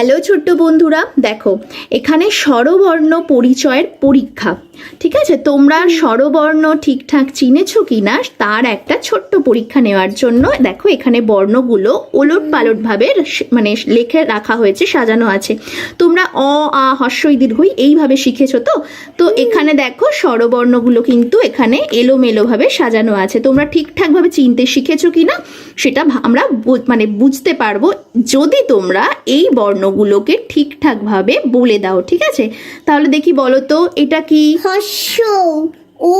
Hello ছোট্ট বন্ধুরা। দেখো এখানে স্বরবর্ণ পরিচয়ের পরীক্ষা। ঠিক আছে? তোমরা স্বরবর্ণ ঠিকঠাক চিনেছো কি না তার একটা ছোট্ট পরীক্ষা নেওয়ার জন্য দেখো এখানে বর্ণগুলো ওলট পালটভাবে মানে লেখে রাখা হয়েছে সাজানো আছে। তোমরা অ আ হর্ষই দীর্ঘই এইভাবে শিখেছো তো? তো এখানে দেখো স্বরবর্ণগুলো কিন্তু এখানে এলোমেলোভাবে সাজানো আছে। তোমরা ঠিকঠাকভাবে চিনতে শিখেছো কি না সেটা আমরা মানে বুঝতে পারব। যদি তোমরা এই বর্ণগুলোকে ঠিকঠাকভাবে বলে দাও ঠিক আছে? তাহলে দেখি বলো তো এটা কি? হর্ষ ও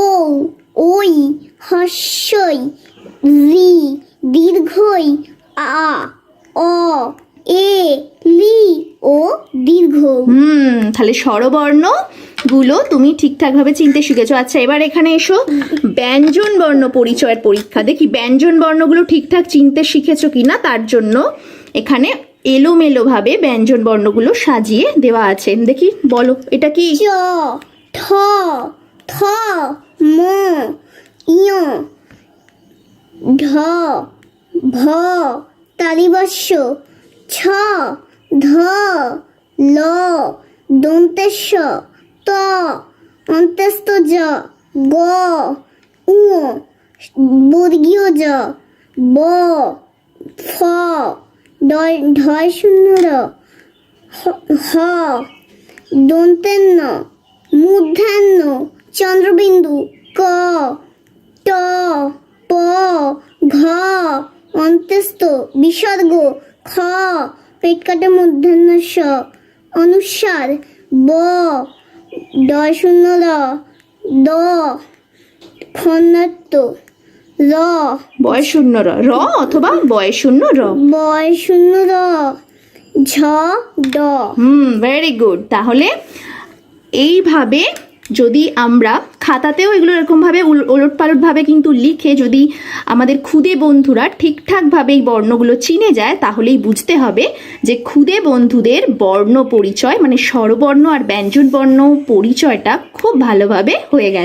ওই হর্ষই রি দীর্ঘই আ অ এ লি ও দীর্ঘ। হুম তাহলে স্বরবর্ণগুলো তুমি ঠিকঠাকভাবে চিনতে শিখেছো। আচ্ছা এবার এখানে এসো। ব্যঞ্জন বর্ণ পরিচয়ের পরীক্ষা। দেখি ব্যঞ্জন বর্ণগুলো ঠিকঠাক চিনতে শিখেছো কি না তার জন্য এখানে এলোমেলোভাবে ব্যঞ্জন বর্ণগুলো সাজিয়ে দেওয়া আছে। দেখি, বলো, এটা কি? ঠ, থ, ম, ইয়, ঢ, ভ, তালিবস্য, ছ, ধ, ল দন্তেশ্ব ত অন্ত্যস্ত জ গ, উ, বর্গীয় জ, ব, ফ ঢয় শূন্য র হ- দন্তেন্ন, মূর্ধান্য, চন্দ্রবিন্দু, ক, ট, প, ঘ অন্ত্যস্ত বিসর্গ, খ, পেটকাটে মূর্ধান্য স, অনুসার, ব, ডয় শূন্য দ খন্নাত্ম র। বয় শূন্য র। র অথবা বয় শূন্য র। বয় শূন্য র। ঝ ড। হুম ভেরি গুড তাহলে এইভাবে যদি আমরা খাতাতেও এগুলো এরকমভাবে ওলট পালটভাবে কিন্তু লিখে যদি আমাদের খুদে বন্ধুরা ঠিকঠাকভাবে এই বর্ণগুলো চিনে যায় তাহলেই বুঝতে হবে যে খুদে বন্ধুদের বর্ণ পরিচয় মানে স্বরবর্ণ আর ব্যঞ্জন বর্ণ পরিচয়টা খুব ভালোভাবে হয়ে গেছে।